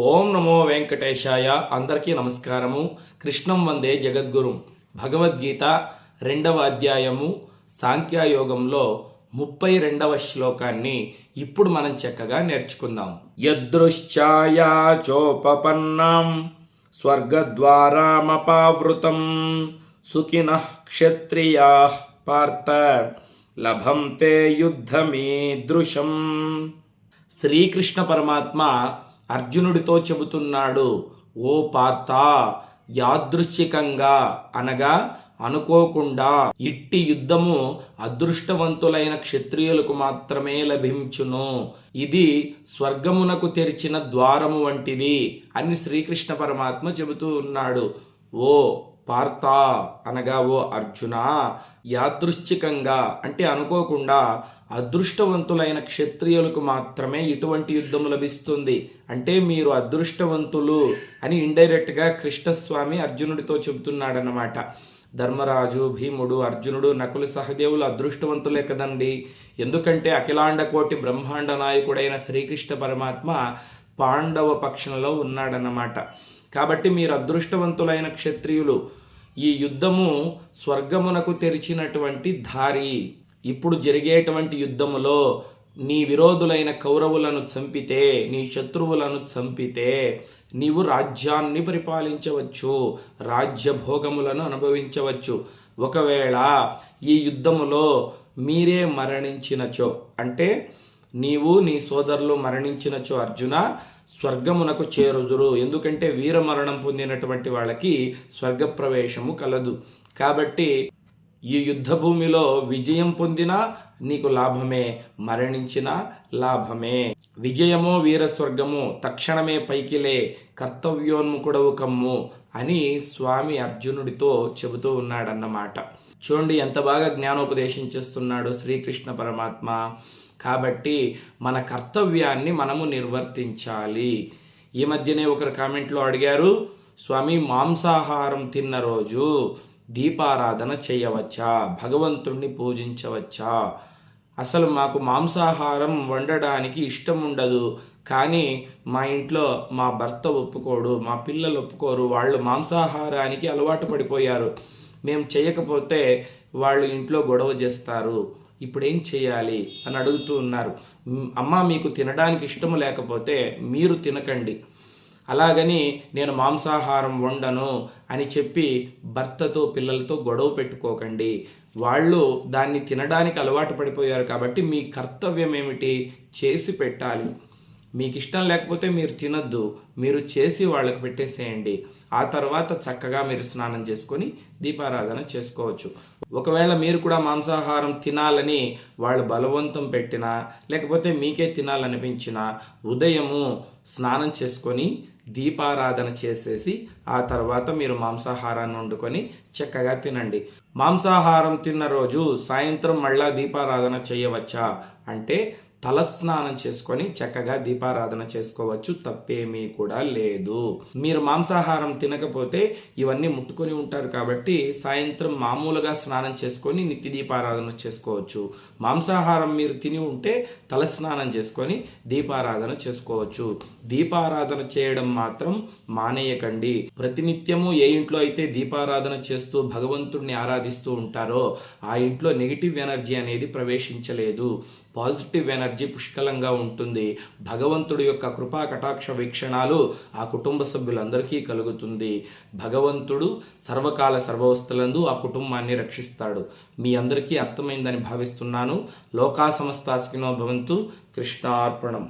ఓం నమో వెంకటేశాయ. అందరికీ నమస్కారము. కృష్ణం వందే జగద్గురు. భగవద్గీత రెండవ అధ్యాయము సాంఖ్యయోగంలో ముప్పై రెండవ శ్లోకాన్ని ఇప్పుడు మనం చక్కగా నేర్చుకుందాం. యదృశ్చాయా చోపపన్నాం స్వర్గద్వారామపావృతం సుఖిన క్షత్రియా పార్థ లభంతే యుద్ధమీదృశం. శ్రీకృష్ణ పరమాత్మ అర్జునుడితో చెబుతున్నాడు ఓ పార్థ యాదృశ్చికంగా అనగా అనుకోకుండా ఇట్టి యుద్ధము అదృష్టవంతులైన క్షత్రియులకు మాత్రమే లభించును. ఇది స్వర్గమునకు తెరిచిన ద్వారము వంటిది అని శ్రీకృష్ణ పరమాత్మ చెబుతూ ఉన్నాడు. ఓ పార్త అనగా ఓ అర్జున యాదృశ్చికంగా అంటే అనుకోకుండా అదృష్టవంతులైన క్షత్రియులకు మాత్రమే ఇటువంటి యుద్ధం లభిస్తుంది. అంటే మీరు అదృష్టవంతులు అని ఇండైరెక్ట్గా కృష్ణస్వామి అర్జునుడితో చెబుతున్నాడనమాట ధర్మరాజు భీముడు అర్జునుడు నకులు సహదేవులు అదృష్టవంతులే కదండి. ఎందుకంటే అఖిలాండ కోటి బ్రహ్మాండ నాయకుడైన శ్రీకృష్ణ పరమాత్మ పాండవ పక్షంలో ఉన్నాడన్నమాట. కాబట్టి మీరు అదృష్టవంతులైన క్షత్రియులు ఈ యుద్ధము స్వర్గమునకు తెరిచినటువంటి దారి. ఇప్పుడు జరిగేటువంటి యుద్ధములో నీ విరోధులైన కౌరవులను చంపితే నీ శత్రువులను చంపితే నీవు రాజ్యాన్ని పరిపాలించవచ్చు రాజ్య భోగములను అనుభవించవచ్చు. ఒకవేళ ఈ యుద్ధములో మీరే మరణించినచో అంటే నీవు నీ సోదరులు మరణించినచో అర్జున స్వర్గమునకు చేరుదురు. ఎందుకంటే వీరమరణం పొందినటువంటి వాళ్ళకి స్వర్గప్రవేశము కలదు. కాబట్టి ఈ యుద్ధ భూమిలో విజయం పొందినా నీకు లాభమే మరణించినా లాభమే. విజయమో వీర స్వర్గము తక్షణమే పైకిలే కర్తవ్యోన్ముకుడవు కమ్ము అని స్వామి అర్జునుడితో చెబుతూ ఉన్నాడన్నమాట. చూడండి ఎంత బాగా జ్ఞానోపదేశం చేస్తున్నాడు శ్రీకృష్ణ పరమాత్మ. కాబట్టి మన కర్తవ్యాన్ని మనము నిర్వర్తించాలి. ఈ మధ్యనే ఒకరు కామెంట్లో అడిగారు స్వామి మాంసాహారం తిన్న రోజు దీపారాధన చేయవచ్చా? భగవంతుణ్ణి పూజించవచ్చా? అసలు మాకు మాంసాహారం వండడానికి ఇష్టం ఉండదు. కానీ మా ఇంట్లో మా భర్త ఒప్పుకోడు మా పిల్లలు ఒప్పుకోరు వాళ్ళు మాంసాహారానికి అలవాటు పడిపోయారు. మేము చేయకపోతే వాళ్ళు ఇంట్లో గొడవ చేస్తారు. ఇప్పుడు ఏం చేయాలి అని అడుగుతూ ఉన్నారు. అమ్మ మీకు తినడానికి ఇష్టం లేకపోతే మీరు తినకండి. అలాగని నేను మాంసాహారం వండను అని చెప్పి భర్తతో పిల్లలతో గొడవ పెట్టుకోకండి. వాళ్ళు దాన్ని తినడానికి అలవాటు పడిపోయారు కాబట్టి మీ కర్తవ్యం ఏమిటి? చేసి పెట్టాలి. మీకు ఇష్టం లేకపోతే మీరు తినద్దు. మీరు చేసి వాళ్ళకి పెట్టేసేయండి. ఆ తర్వాత చక్కగా మీరు స్నానం చేసుకొని దీపారాధన చేసుకోవచ్చు. ఒకవేళ మీరు కూడా మాంసాహారం తినాలని వాళ్ళు బలవంతం పెట్టినా లేకపోతే మీకే తినాలనిపించినా ఉదయము స్నానం చేసుకొని దీపారాధన చేసేసి ఆ తర్వాత మీరు మాంసాహారాన్ని వండుకొని చక్కగా తినండి. మాంసాహారం తిన్న రోజు సాయంత్రం మళ్ళా దీపారాధన చేయవచ్చా? అంటే తలస్నానం చేసుకొని చక్కగా దీపారాధన చేసుకోవచ్చు. తప్పేమీ కూడా లేదు. మీరు మాంసాహారం తినకపోతే ఇవన్నీ ముట్టుకొని ఉంటారు కాబట్టి సాయంత్రం మామూలుగా స్నానం చేసుకొని నిత్య దీపారాధన చేసుకోవచ్చు. మాంసాహారం మీరు తిని ఉంటే తలస్నానం చేసుకొని దీపారాధన చేసుకోవచ్చు. దీపారాధన చేయడం మాత్రం మానేయకండి. ప్రతినిత్యము ఏ ఇంట్లో అయితే దీపారాధన చేస్తూ భగవంతుడిని ఆరాధిస్తూ ఉంటారో ఆ ఇంట్లో నెగిటివ్ ఎనర్జీ అనేది ప్రవేశించలేదు. పాజిటివ్ ఎనర్జీ ఎనర్జీ పుష్కలంగా ఉంటుంది. భగవంతుడి యొక్క కృపా కటాక్ష వీక్షణాలు ఆ కుటుంబ సభ్యులందరికీ కలుగుతుంది. భగవంతుడు సర్వకాల సర్వవస్థలందు ఆ కుటుంబాన్ని రక్షిస్తాడు. మీ అందరికీ అర్థమైందని భావిస్తున్నాను. లోకా సమస్తాస్కినో భవంతు కృష్ణార్పణం.